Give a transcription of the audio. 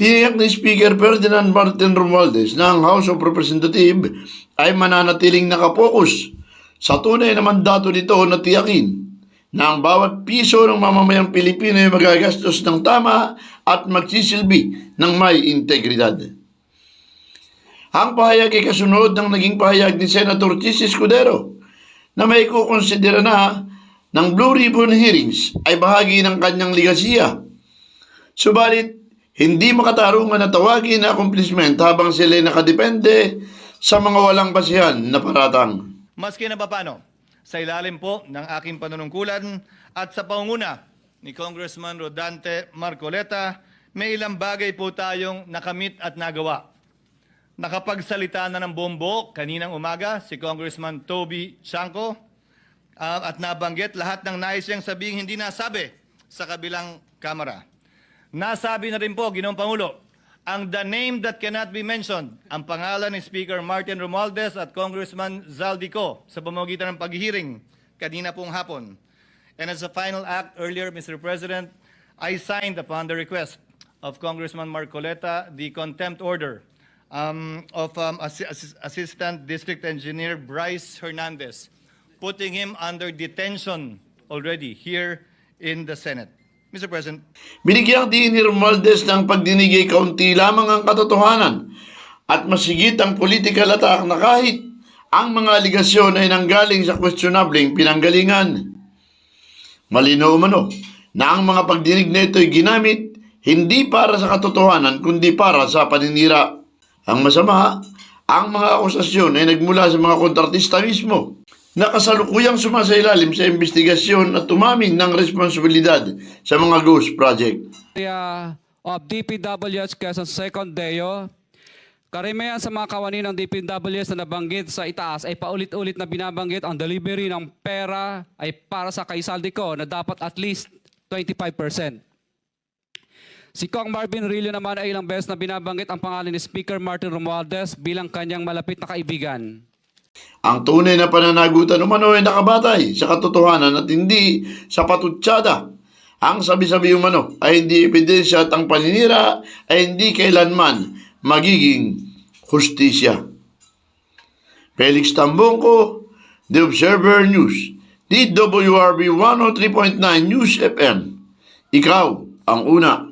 Tiniyak ni Speaker Ferdinand Martin Romualdez na ang House of Representatives ay mananatiling nakapokus sa tunay na mandato nito na tiyakin na ang bawat piso ng mamamayang Pilipino ay magagastos ng tama at magsisilbi ng may integridad. Ang pahayag ay kasunod ng naging pahayag ni Senator Chis Escudero na may kukonsidera na ng Blue Ribbon hearings ay bahagi ng kanyang ligasiya. Subalit, hindi makatarungan na tawagin na accomplishment habang sila nakadepende sa mga walang basihan na paratang. Maski na papano, sa ilalim po ng aking panunungkulan at sa pangunguna ni Congressman Rodante Marcoleta, may ilang bagay po tayong nakamit at nagawa. Nakapagsalita na ng bombo kaninang umaga si Congressman Toby Chanco ah, at nabanggit lahat ng nais niyang sabihin hindi nasabi sa kabilang kamera. Nasabi na rin po, Ginoong Pangulo, ang the name that cannot be mentioned, ang pangalan ni Speaker Martin Romualdez at Congressman Zaldico sa pamamagitan ng paghihiring kanina pong hapon. And as a final act earlier, Mr. President, I signed upon the request of Congressman Marcoleta the contempt order um, of um, Assi- Assistant District Engineer Bryce Hernandez, putting him under detention already here in the Senate. Mr. President, Binigyang din ni Romualdez ng pagdinigay kaunti lamang ang katotohanan at masigit ang political attack na kahit ang mga aligasyon ay nanggaling sa questionabling pinanggalingan. Malinaw umano na ang mga pagdinig na ito ay ginamit hindi para sa katotohanan kundi para sa paninira. Ang masama, ang mga akusasyon ay nagmula sa mga kontratista mismo na kasalukuyang sumasailalim sa investigasyon at tumamin ng responsibilidad sa mga ghost project. area of DPWH Quezon Second Deo. Karamihan sa mga kawani ng DPWH na nabanggit sa itaas ay paulit-ulit na binabanggit ang delivery ng pera ay para sa kaisaldi ko na dapat at least 25%. Si Kong Marvin Rillo naman ay ilang beses na binabanggit ang pangalan ni Speaker Martin Romualdez bilang kanyang malapit na kaibigan. Ang tunay na pananagutan umano ay nakabatay sa katotohanan at hindi sa patutsada. Ang sabi-sabi umano ay hindi ebidensya at ang paninira ay hindi kailanman magiging hustisya. Felix Tambongko, The Observer News, DWRB 103.9 News FM. Ikaw ang una.